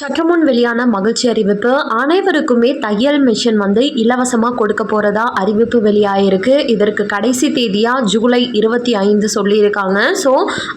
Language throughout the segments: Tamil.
சற்றுமுன் வெளியான மகிழ்ச்சி அறிவிப்பு அனைவருக்குமே தையல் மிஷின் வந்து இலவசமாக கொடுக்க போகிறதா அறிவிப்பு வெளியாயிருக்கு. இதற்கு கடைசி தேதியாக ஜூலை இருபத்தி ஐந்து சொல்லியிருக்காங்க. ஸோ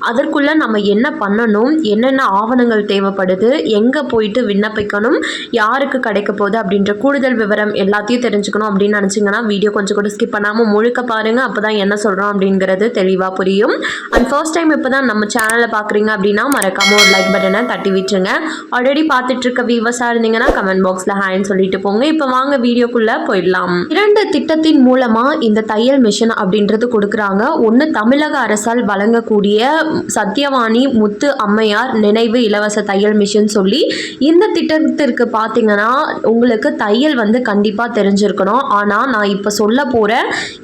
அதற்குள்ளே நம்ம என்ன பண்ணணும்? என்னென்ன ஆவணங்கள் தேவைப்படுது? எங்கே போயிட்டு விண்ணப்பிக்கணும்? யாருக்கு கிடைக்க போகுது? அப்படின்ற கூடுதல் விவரம் எல்லாத்தையும் தெரிஞ்சுக்கணும் அப்படின்னு நினச்சிங்கன்னா வீடியோ கொஞ்சம் கூட ஸ்கிப் பண்ணாமல் முழுக்க பாருங்கள் அப்போ தான் என்ன சொல்கிறோம் அப்படிங்கிறது தெளிவாக புரியும். அண்ட் ஃபர்ஸ்ட் டைம் இப்போ தான் நம்ம சேனலை பார்க்குறீங்க அப்படின்னா மறக்காமல் ஒரு லைக் பட்டனை தட்டி விட்டுருங்க. ஆல்ரெடி பார்த்துட்டு இருக்க வியூவர்ஸாக இருந்தீங்கன்னா கமெண்ட் பாக்ஸில் ஹாய்னு சொல்லிட்டு போங்க. இப்போ வாங்க வீடியோக்குள்ளே போயிடலாம். இரண்டு திட்டத்தின் மூலமாக இந்த தையல் மிஷின் அப்படின்றது கொடுக்குறாங்க. ஒன்று தமிழக அரசால் வழங்கக்கூடிய சத்யவாணி முத்து அம்மையார் நினைவு இலவச தையல் மிஷின் சொல்லி இந்த திட்டத்திற்கு பார்த்தீங்கன்னா உங்களுக்கு தையல் வந்து கண்டிப்பாக தெரிஞ்சிருக்கணும். ஆனால் நான் இப்போ சொல்ல போகிற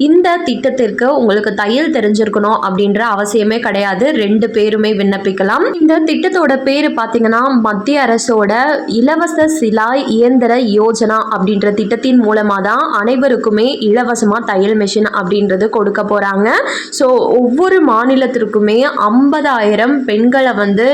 இந்த திட்டத்திற்கு உங்களுக்கு தையல் தெரிஞ்சிருக்கணும் அப்படின்ற அவசியமே கிடையாது. ரெண்டு பேருமே விண்ணப்பிக்கலாம். இந்த திட்டத்தோட பேர் பார்த்தீங்கன்னா மத்திய அரசோட இலவச சிலாய் இயந்திர யோஜனா அப்படின்ற திட்டத்தின் மூலமாக தான் அனைவருக்குமே இலவசமாக தையல் மிஷின் அப்படின்றது கொடுக்க போகிறாங்க ஸோ ஒவ்வொரு மாநிலத்திற்குமே ஐம்பதாயிரம் பெண்களை வந்து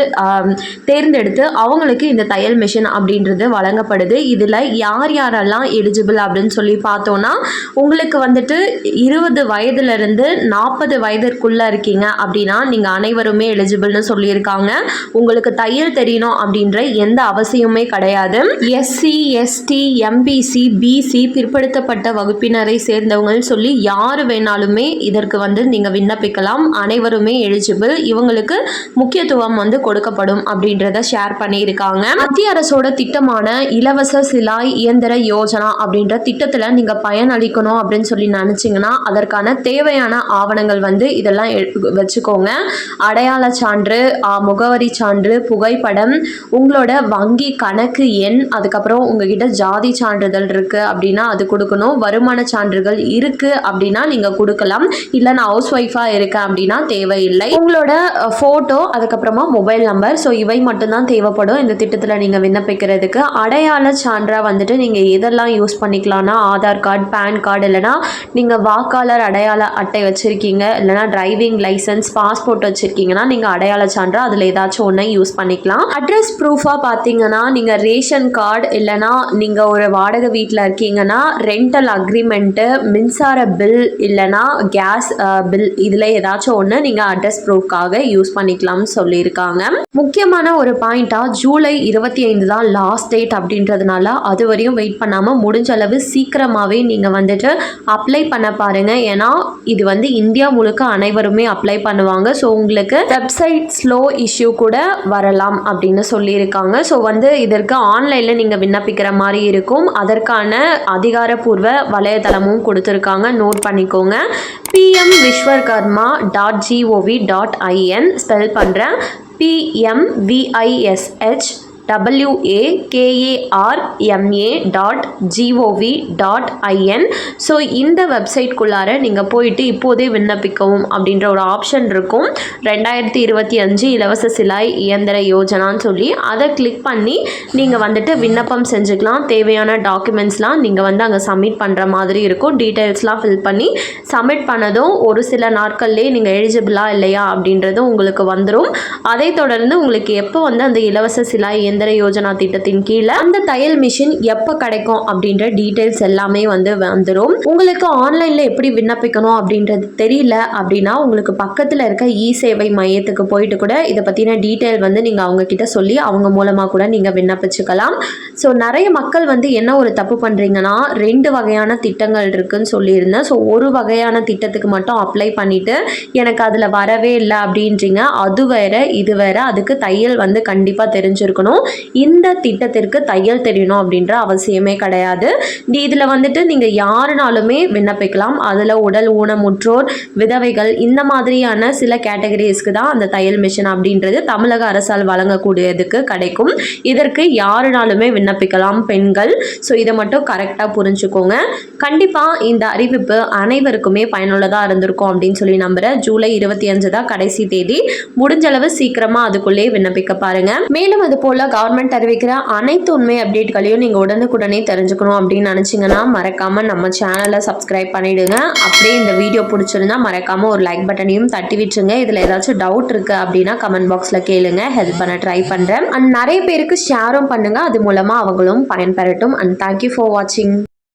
தேர்ந்தெடுத்து அவங்களுக்கு இந்த தையல் மிஷின் அப்படின்றது வழங்கப்படுது. இதில் யார் யாரெல்லாம் எலிஜிபிள் அப்படின்னு சொல்லி பார்த்தோன்னா உங்களுக்கு வந்துட்டு இருபது வயதுலேருந்து நாற்பது வயதிற்குள்ளே இருக்கீங்க அப்படின்னா நீங்கள் அனைவருமே எலிஜிபிள்னு சொல்லியிருக்காங்க. உங்களுக்கு தையல் தெரியணும் அப்படின்ற எந்த அவசியமே கிடையாது. எஸ்சி எஸ்டி எம்பிசி பிசி பிற்படுத்தப்பட்ட வகுப்பினரை சேர்ந்தவங்கன்னு சொல்லி யார் வேணாலுமே இதற்கு வந்து நீங்கள் விண்ணப்பிக்கலாம். அனைவருமே எலிஜிபிள் இவங்களுக்கு முக்கியத்துவம் வந்து கொடுக்கப்படும் அப்படின்றத ஷேர் பண்ணியிருக்காங்க. மத்திய அரசோட திட்டமான இலவச சிலாய் இயந்திர யோஜனா அப்படின்ற திட்டத்தில் நீங்கள் பயனளிக்கணும் அப்படின்னு சொல்லி நினச்சிங்கன்னா அதற்கான தேவையான ஆவணங்கள் வந்து இதெல்லாம் எ- வச்சுக்கோங்க. அடையாள சான்று முகவரி சான்று புகைப்படம் உங்களோட வங்கி கணக்கு எண் அதுக்கப்புறம் உங்ககிட்ட ஜாதி சான்றிதழ் இருக்குது அப்படின்னா அது கொடுக்கணும். வருமான சான்றுகள் இருக்குது அப்படின்னா நீங்கள் கொடுக்கலாம். இல்லை நான் ஹவுஸ் ஒய்ஃபாக இருக்கேன் அப்படின்னா தேவையில்லை. உங்களோட ஃபோட்டோ அதுக்கப்புறமா மொபைல் நம்பர் ஸோ இவை மட்டும்தான் தேவைப்படும். இந்த திட்டத்தில் நீங்கள் விண்ணப்பிக்கிறதுக்கு. அடையாள சான்றாக வந்துட்டு நீங்கள் எதெல்லாம் யூஸ் பண்ணிக்கலாம்னா ஆதார் கார்டு பேன் கார்டு இல்லைனா நீங்கள் வாக்காளர் அடையாள அட்டை வச்சுருக்கீங்க இல்லைனா டிரைவிங் லைசன்ஸ் பாஸ்போர்ட் வச்சுருக்கீங்கன்னா நீங்கள் அடையாள சான்றா அதில் ஏதாச்சும் ஒன்று யூஸ் பண்ணிக்கலாம். அட்ரஸ் ப்ரூஃபாக பார்த்தீங்கன்னா நீங்கள் ரேஷன் கார்டு இல்லைனா நீங்கள் ஒரு வாடகை வீட்டில் இருக்கீங்கன்னா ரெண்டல் அக்ரிமெண்ட்டு மின்சார பில் இல்லைனா கேஸ் பில் இதில் ஏதாச்சும் ஒன்று நீங்கள் அட்ரஸ் ப்ரூஃப்காக யூஸ் பண்ணிக்கலாம்னு சொல்லியிருக்காங்க. முக்கியமான ஒரு பாயிண்ட்டாக ஜூலை இருபத்தி ஐந்து தான் லாஸ்ட் டேட் அப்படின்றதுனால அது வரையும் வெயிட் பண்ணாமல் முடிஞ்ச அளவு சீக்கிரமாகவே நீங்கள் வந்துட்டு அப்ளை பண்ண பாருங்கள் ஏன்னா இது வந்து இந்தியா முழுக்க அனைவருமே அப்ளை பண்ணுவாங்க. ஸோ உங்களுக்கு வெப்சைட் ஸ்லோ இஷ்யூ கூட வரலாம் அப்படின்னு சொல்லியிருக்காங்க. ஸோ ஸோ வந்து இதற்கு ஆன்லைனில் நீங்கள் விண்ணப்பிக்கிற மாதிரி இருக்கும். அதற்கான அதிகாரப்பூர்வ வலைதளமும் கொடுத்துருக்காங்க. நோட் பண்ணிக்கோங்க. PM Vishwakarma dot GOV dot IN spell பண்ணுறேன் PMVISH WAKARMA dot GOV dot IN so இந்த வெப்சைட்குள்ளார நீங்கள் போயிட்டு இப்போதே விண்ணப்பிக்கவும் அப்படின்ற ஒரு ஆப்ஷன் இருக்கும். ரெண்டாயிரத்தி இருபத்தி அஞ்சு இலவச சிலாய் இயந்திர யோஜனான்னு சொல்லி அதை கிளிக் பண்ணி நீங்கள் வந்துட்டு விண்ணப்பம் செஞ்சுக்கலாம். தேவையான டாக்குமெண்ட்ஸ்லாம் நீங்கள் வந்து அங்கே சப்மிட் பண்ணுற மாதிரி இருக்கும். டீட்டெயில்ஸ்லாம் ஃபில் பண்ணி சப்மிட் பண்ணதும் ஒரு சில நாட்கள்லேயே நீங்கள் எலிஜிபிளா இல்லையா அப்படின்றதும் உங்களுக்கு வந்துடும் அதை தொடர்ந்து உங்களுக்கு எப்போ வந்து அந்த இலவச சிலாய் இயந்திர யோஜனா திட்டத்தின் கீழே அந்த தையல் மிஷின் எப்போ கிடைக்கும் அப்படின்ற டீட்டெயில்ஸ் எல்லாமே வந்து வந்துடும் உங்களுக்கு ஆன்லைனில் எப்படி விண்ணப்பிக்கணும் அப்படின்றது தெரியல அப்படின்னா உங்களுக்கு பக்கத்தில் இருக்க இ சேவை மையத்துக்கு போயிட்டு கூட இதை பற்றின டீட்டெயில் வந்து நீங்கள் அவங்க கிட்ட சொல்லி அவங்க மூலமாக கூட நீங்கள் விண்ணப்பிச்சுக்கலாம். ஸோ நிறைய மக்கள் வந்து என்ன ஒரு தப்பு பண்ணுறீங்கன்னா ரெண்டு வகையான திட்டங்கள் இருக்குன்னு சொல்லியிருந்தேன். ஸோ ஒரு வகையான திட்டத்துக்கு மட்டும் அப்ளை பண்ணிவிட்டு எனக்கு அதில் வரவே இல்லை அப்படின்றீங்க. அது வேற இது வேற அதுக்கு தையல் வந்து கண்டிப்பாக தெரிஞ்சிருக்கணும். இந்த திட்டத்திற்கு தையல் தெரியணும் அப்படின்ற அவசியமே கிடையாது. இதில் வந்துட்டு நீங்கள் யாருனாலுமே விண்ணப்பிக்கலாம். அதில் உடல் ஊனமுற்றோர் விதவைகள் இந்த மாதிரியான சில கேட்டகரிஸ்க்கு தான் அந்த தையல் மிஷின் அப்படின்றது தமிழக அரசால் வழங்கக்கூடியதுக்கு கிடைக்கும். இதற்கு யாருனாலுமே விண்ணப்பிக்கலாம் பெண்கள். ஸோ இதை மட்டும் கரெக்டாக புரிஞ்சுக்கோங்க. கண்டிப்பாக இந்த அறிவிப்பு அனைவருக்குமே பயனுள்ளதாக இருந்திருக்கும் அப்படின்னு சொல்லி நம்புகிறேன் ஜூலை இருபத்தி அஞ்சு தான் கடைசி தேதி. முடிஞ்சளவு சீக்கிரமாக அதுக்குள்ளேயே விண்ணப்பிக்க பாருங்கள் மேலும் அது போல் கவர்மெண்ட் அறிவிக்கிற அனைத்து உண்மை அப்டேட்களையும் நீங்கள் உடனுக்குடனே தெரிஞ்சுக்கணும் அப்படின்னு நினச்சிங்கன்னா மறக்காமல் நம்ம சேனலை சப்ஸ்கிரைப் பண்ணிவிடுங்க அப்படியே இந்த வீடியோ பிடிச்சிருந்தா மறக்காமல் ஒரு லைக் பட்டனையும் தட்டி விட்டுருங்க. இதில் ஏதாச்சும் டவுட் இருக்குது அப்படின்னா கமெண்ட் பாக்ஸில் கேளுங்க. ஹெல்ப் பண்ண ட்ரை பண்ணுறேன் அண்ட் நிறைய பேருக்கு ஷேரும் பண்ணுங்கள் அது மூலமாக அவங்களும் பயன்பெறட்டும். அண்ட் தேங்க்யூ ஃபார் வாட்சிங்